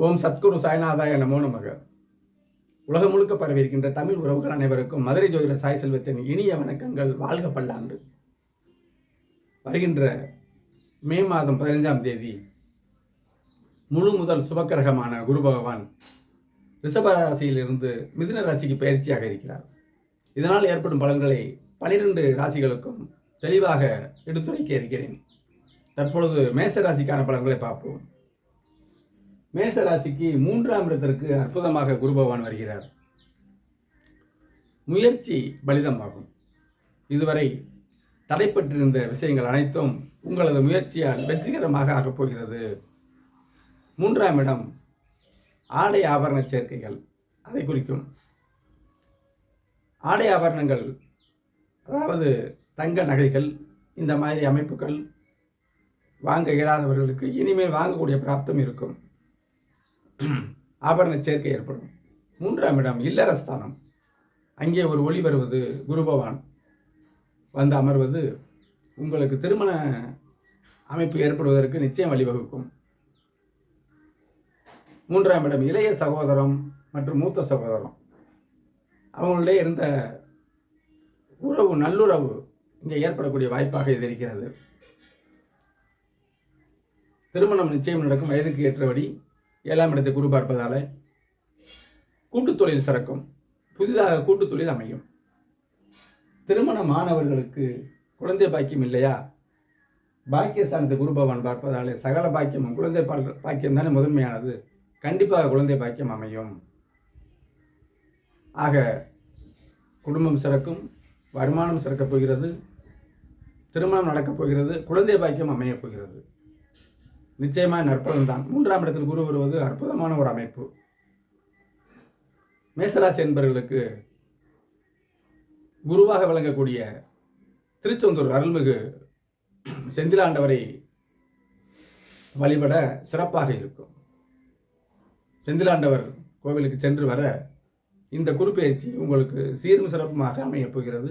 ஓம் சத்குரு சாய்நாதாய நமோ நமக. உலகம் முழுக்க பரவி இருக்கின்ற தமிழ் உறவுகள் அனைவருக்கும் மதுரை ஜோதிட சாய் செல்வத்தின் இனிய வணக்கங்கள். வாழ்க பல்லாண்டு. வருகின்ற மே மாதம் பதினைஞ்சாம் தேதி முழு முதல் சுபக்கிரகமான குரு பகவான் ரிஷப ராசியிலிருந்து மிதுன ராசிக்கு பயிற்சியாக இருக்கிறார். இதனால் ஏற்படும் பலன்களை பனிரெண்டு ராசிகளுக்கும் தெளிவாக எடுத்துரைக்க இருக்கிறேன். தற்பொழுது மேச ராசிக்கான பலன்களை பார்ப்போம். மேச ராசிக்கு மூன்றாம் இடத்திற்கு அற்புதமாக குரு பகவான் வருகிறார். முயற்சி பலிதமாகும். இதுவரை தடைப்பட்டிருந்த விஷயங்கள் அனைத்தும் உங்களது முயற்சியால் வெற்றிகரமாக ஆகப்போகிறது மூன்றாம் இடம் ஆடை ஆபரண சேர்க்கைகள். அதை குறிக்கும். ஆடை ஆபரணங்கள் அதாவது தங்க நகைகள் இந்த மாதிரி அமைப்புகள் வாங்க இயலாதவர்களுக்கு இனிமேல் வாங்கக்கூடிய பிராப்தம் இருக்கும். ஆபரண சேர்க்கை ஏற்படும். மூன்றாம் இடம் இல்லறஸ்தானம். அங்கே ஒரு ஒளி வருவது குருபவான் வந்து அமர்வது உங்களுக்கு திருமண அமைப்பு ஏற்படுவதற்கு நிச்சயம் வழிவகுக்கும். மூன்றாம் இடம் இளைய சகோதரம் மற்றும் மூத்த சகோதரம். அவங்களுடைய இருந்த உறவு நல்லுறவு இங்கே ஏற்படக்கூடிய வாய்ப்பாக இது இருக்கிறது. திருமணம் நிச்சயம் நடக்கும் வயதுக்கு ஏற்றபடி ஏழாம் இடத்தை குரு பார்ப்பதால் கூட்டுத் தொழில் சிறக்கும். புதிதாக கூட்டுத் தொழில் அமையும். திருமண மாணவர்களுக்கு குழந்தை பாக்கியம் இல்லையா? பாக்கியஸ்தானத்தை குரு பகவான் பார்ப்பதாலே சகல பாக்கியமும் குழந்தை பால் பாக்கியம் தானே முதன்மையானது. கண்டிப்பாக குழந்தை பாக்கியம் அமையும். ஆக குடும்பம் சிறக்கும் வருமானம் சிறக்கப் போகிறது திருமணம் நடக்கப் போகிறது குழந்தை பாக்கியம் அமையப் போகிறது. நிச்சயமாக நற்பலன் தான். மூன்றாம் இடத்தில் குரு வருவது அற்புதமான ஒரு அமைப்பு. மேசராசி என்பவர்களுக்கு குருவாக விளங்கக்கூடிய திருச்செந்தூர் அருள்மிகு செந்திலாண்டவரை வழிபட சிறப்பாக இருக்கும். செந்திலாண்டவர் கோவிலுக்கு சென்று வர இந்த குருப்பெயர்ச்சி உங்களுக்கு சீரும் சிறப்புமாக அமையப் போகிறது.